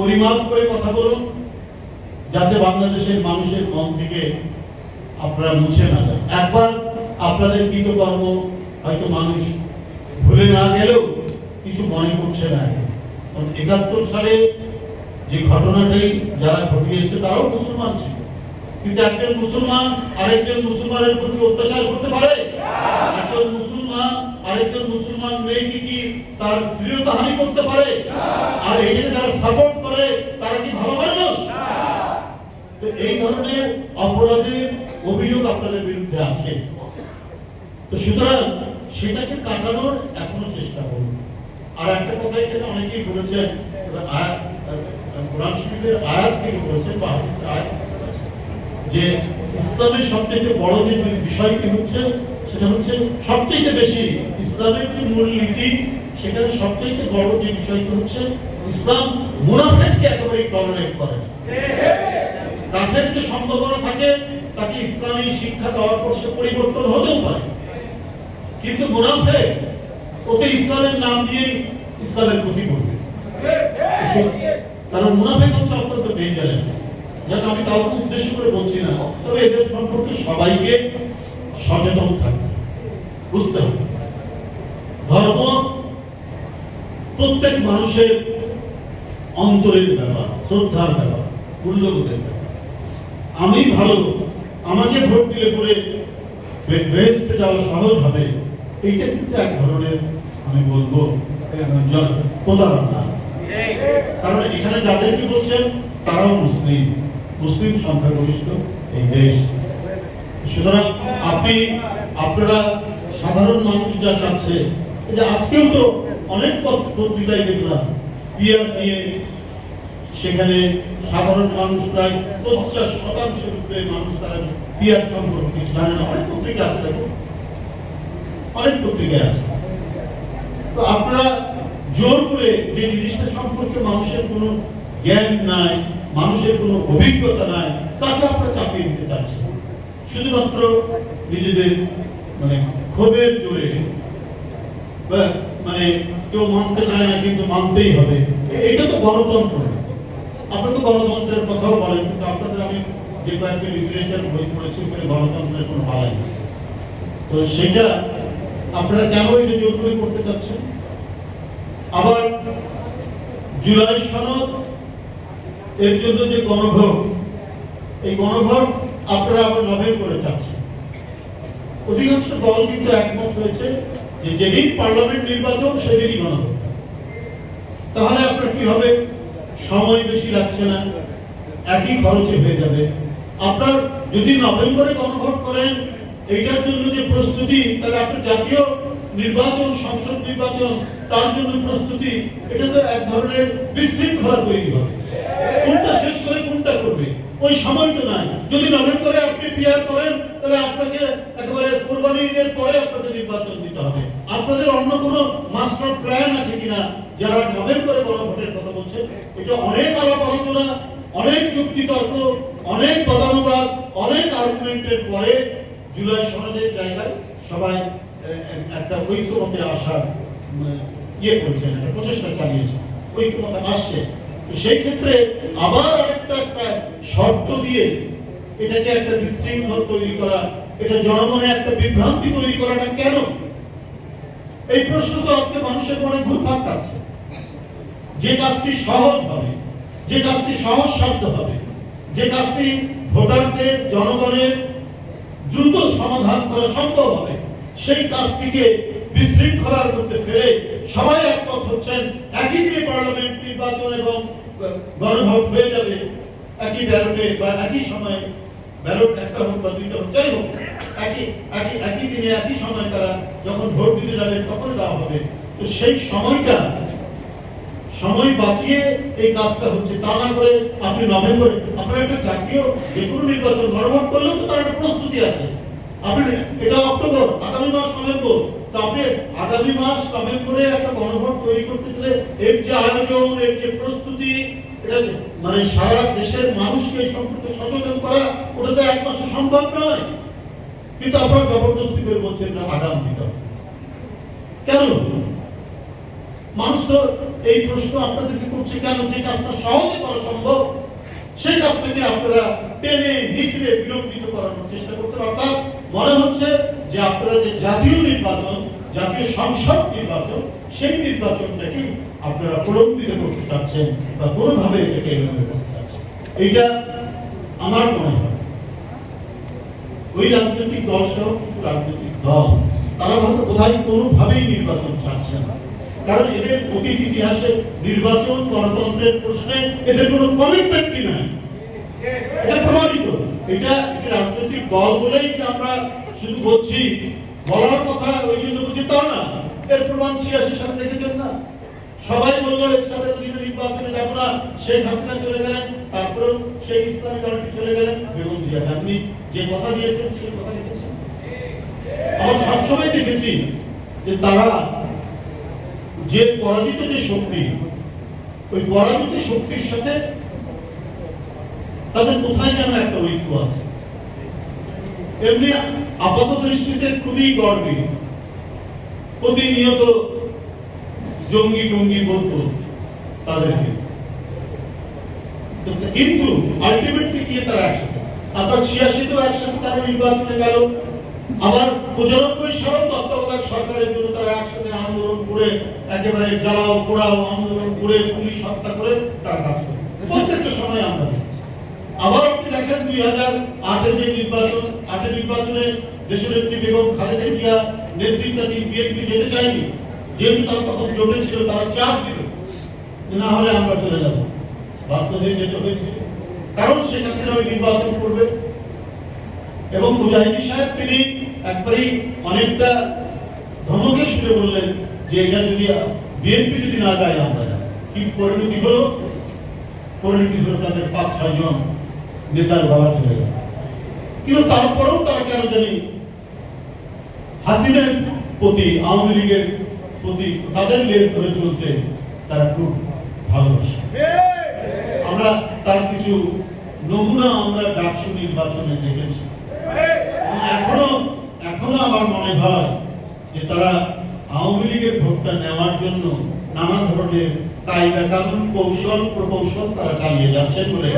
পরিমাপ করে কথা বলুন, যাতে বাংলাদেশের মানুষের মন থেকে আপনারা মুছে না যান। একবার আপনাদের কৃতকর্ম হয়তো মানুষ ভুলে না গেলেও কিছু মনে করছে না। কারণ একাত্তর সালে যে ঘটনাটাই যারা ঘটিয়েছে, তারাও মুসলমান ছিল। কিন্তু একজন মুসলমান আরেকজন মুসলমানের প্রতি অত্যাচার করতে পারে? একজন মুসলমান আরেকজন মুসলমান মেয়েকে কি তার শ্লীলতাহানি করতে পারে? আর এটাকে যারা সাপোর্ট করে, তারা কি ভালো মানুষ? তো এই ধরনের অপরাধের অভিযোগ আপনাদের বিরুদ্ধে আছে। তো সুতরাং সেটাকে কাটানোর এখনও চেষ্টা করুন। আর একটা কথা এখানে অনেকেই বলেছেন কোরআন শরীফের আয়াত থেকে বলেছেন, বা যে ইসলামের সবথেকে বড় যে বিষয়টি হচ্ছে, সেটা হচ্ছে সবচেয়ে বেশি ইসলামের যে মূলনীতি? সেখানে সবচেয়ে বড় যে বিষয়টি হচ্ছে, ইসলাম মুনাফেককে একেবারে টলারেট করে। তাদের যে সম্ভাবনা থাকে, তাকে ইসলামী শিক্ষা দেওয়ার পর সে পরিবর্তন হতেও পারে। কিন্তু মুনাফেক ওকে ইসলামের নাম দিয়ে ইসলামের ক্ষতি করবে। কারণ মুনাফেক হচ্ছে অত্যন্ত ডেঞ্জারাস যাতে আমি কাউকে উদ্দেশ্য করে বলছি না, তবে এদের সম্পর্কে সবাইকে সচেতন থাকবে বুঝতে হবে। ধর্ম প্রত্যেক মানুষের অন্তরের ব্যাপার, শ্রদ্ধার ব্যাপার, মূল্যবোধের ব্যাপার। আমি ভালো, আমাকে ভোট দিলে পরে বে- বেহেশতে যাওয়া সহজ হবে, এইটা কিন্তু এক ধরনের, আমি বলব প্রতারণা। কারণ এখানে যাদেরকে বলছেন, তারাও মুসলিম। মুসলিম সংখ্যাগরিষ্ঠ এই দেশ। সুতরাং আপনি, আপনারা সাধারণ মানুষ যা চাচ্ছে আজকেও তো অনেক পত্রিকায় দেখলাম। নিয়ে সেখানে সাধারণ মানুষ প্রায় পঞ্চাশ মানুষ তারা সম্পর্কে জানে না। অনেক পত্রিকা আছে অনেক পত্রিকায় আছে। তো আপনারা জোর করে যে জিনিসটা সম্পর্কে মানুষের কোনো জ্ঞান নাই, মানুষের কোনো অভিজ্ঞতা নাই, তাকে আপনারা চাপিয়ে দিতে চাচ্ছেন। শুধুমাত্র নিজেদের মানে ক্ষোভের জোরে মানে কেউ মানতে চায় না, কিন্তু মানতেই হবে। এটা তো গণতন্ত্র। আপনারা তো গণতন্ত্রের কথাও বলেন, কিন্তু আপনাদের আমি যে কয়েকটি লিটারেচার বই পড়েছি, ওখানে গণতন্ত্রের কোনো বালাই নেই। তো সেটা আপনারা কেন এটা জোর করে করতে চাচ্ছেন? আবার জুলাই সনদ, এর জন্য যে গণভোট, এই গণভোট আপনারা আবার নভেম্বরে চাচ্ছেন। অধিকাংশ দল কিন্তু একমত হয়েছে যে যেদিন পার্লামেন্ট নির্বাচন, সেদিনই গণভোট তাহলে আপনার কি হবে? সময় বেশি লাগছে না, একই খরচে হয়ে যাবে। আপনার যদি নভেম্বরে গণভোট করেন, এইটার জন্য যে প্রস্তুতি, তাহলে আপনার জাতীয় নির্বাচন, সংসদ নির্বাচন, তার জন্য প্রস্তুতি, এটা তো এক ধরনের বিশৃঙ্খলা তৈরি হবে। কোনটা ওই সময় তো নাই যদি নভেম্বরে আপনি পিয়ার করেন, তাহলে আপনাকে একেবারে কোরবানি ঈদের পরে আপনাকে নির্বাচন দিতে হবে। আপনাদের অন্য কোনো মাস্টার প্ল্যান আছে কিনা, যারা নভেম্বরে গণভোটের কথা বলছেন এটা অনেক আলাপ আলোচনা, অনেক যুক্তি তর্ক, অনেক পদানুবাদ, অনেক আর্গুমেন্টের পরে জুলাই সনদের জায়গায় সবাই একটা ঐক্যমতে আসার ইয়ে করছেন, একটা প্রচেষ্টা চালিয়েছেন। ঐক্যমতে আসছে। সেই ক্ষেত্রে আবার আরেকটা শর্ত দিয়ে এটাকে একটা বিশৃঙ্খল তৈরি করা, এটা জনমনে একটা বিভ্রান্তি তৈরি করাটা কেন? এই প্রশ্ন তো আজকে মানুষের মনে ঘুরপাক খাচ্ছে। যে কাজটি সহজ হবে, যে কাজটি সহজ শব্দ হবে, যে কাজটি ভোটারদের, জনগণের দ্রুত সমাধান করা সম্ভব হবে, সেই কাজটিকে বিশৃঙ্খলার মধ্যে ফেলে সবাই একমত হচ্ছেন, একই দিনে পার্লামেন্ট নির্বাচন এবং গণভোট হয়ে যাবে একই ব্যালটে বা একই সময়ে ব্যালট একটা হোক বা দুইটা হোক, যাই হোক, একই একই দিনে, একই সময় তারা যখন ভোট দিতে যাবে তখন দেওয়া হবে। তো সেই সময়টা, সময় বাঁচিয়ে এই কাজটা হচ্ছে। তা না করে আপনি নভেম্বরে, আপনার একটা জাতীয়, যে কোনো নির্বাচন গণভোট করলেও তো তার একটা প্রস্তুতি আছে। আপনি, এটা অক্টোবর, আগামী মাস নভেম্বর। তো আপনি আগামী মাস নভেম্বরে একটা গণভোট তৈরি করতে গেলে এর যে আয়োজন, এর যে প্রস্তুতি, এটা মানে সারা দেশের মানুষকে এই সম্পর্কে সচেতন করা, ওটা তো এক মাসে সম্ভব নয়। কিন্তু আপনারা জবরদস্তি করে বলছেন এটা আগাম দিতে কেন? মানুষ তো এই প্রশ্ন আপনাদেরকে করছে, কেন যে কাজটা সহজে করা সম্ভব, সেই কাজটাকে আপনারা টেনে নিচড়ে বিলম্বিত করানোর চেষ্টা করতে অর্থাৎ মনে হচ্ছে যে আপনারা যে জাতীয় নির্বাচন, জাতীয় সংসদ নির্বাচন, সেই নির্বাচনটাকে আপনারা প্রলম্বিত করতে চাচ্ছেন বা কোনোভাবে এটাকে এগোতে করতে চাচ্ছেন। এইটা আমার মনে হয়। ওই রাজনৈতিক দল সহ কিছু রাজনৈতিক দল, তারা হয়তো বোধহয় কোনোভাবেই নির্বাচন চাচ্ছে না। কারণ এদের অতীত ইতিহাসে নির্বাচন গণতন্ত্রের প্রশ্নে এদের কোনো কমিটমেন্টই নাই। এটা প্রমাণিত। এটা রাজনৈতিক দল বলেই আমরা শুধু বলছি? বলার কথা ওই জন্য বলছি তা না। এর প্রমাণ ছিয়াশি সালে দেখেছেন না? সবাই বলল, এর সাথে নির্বাচনে যাব না। শেখ হাসিনা চলে গেলেন, তারপরেও সেই ইসলামী দলটি চলে গেলেন। বেগম জিয়া আপনি যে কথা দিয়েছেন, সেই কথা লিখেছেন আমরা সবসময় দেখেছি যে তারা যে পরাজিত যে শক্তি, ওই পরাজিত শক্তির সাথে তাদের কোথায় যেন একটা ঐক্য আছে? এমনি আপাত দৃষ্টিতে খুবই গর্বে প্রতিনিয়ত জঙ্গি টঙ্গি বলতো তাদেরকে তো কিন্তু আলটিমেটলি গিয়ে তারা একসাথে। আপনার ছিয়াশিতেও একসাথে তারা নির্বাচনে গেল। আবার পঁচানব্বই সাল তত্ত্বাবধায়ক সরকারের জন্য তারা একসাথে আন্দোলন করে, একেবারে জ্বালাও, পোড়াও, আন্দোলন করে, পুলিশ হত্যা করে তারা কাজ প্রত্যেকটা সময় আমরা আবার আপনি দেখেন দুই হাজার আটে যে নির্বাচন, আটের নির্বাচনে দেশনেত্রী বেগম খালেদা জিয়া নেতৃত্বাধীন বিএনপি যেতে চায়নি, যেহেতু তারা তখন জোটে ছিল, তারা চাপ দিল না হলে আমরা চলে যাব। বাধ্য হয়ে যেতে কারণ নির্বাচন করবে। এবং মুজাহিদি সাহেব তিনি একবারই অনেকটা ধমকে বললেন যে এটা যদি বিএনপি যদি না যায়, আমরা কি পরিণতি হলো? পরিণতি হলো তাদের পাঁচ ছয় জন। নেতার বাবা চলে গেল কিন্তু তারপরেও তারা কেন জানি হাসিনের প্রতি, আওয়ামী লীগের প্রতি তাদের লেজ ধরে চলতে তারা খুব ভালোবাসে। আমরা তার কিছু নমুনা আমরা ডাকসু নির্বাচনে দেখেছি। এখনও এখনও আমার মনে হয় যে তারা আওয়ামী লীগের ভোটটা নেওয়ার জন্য নানা ধরনের কায়দা কানুন কৌশল, প্রকৌশল তারা চালিয়ে যাচ্ছেন বলে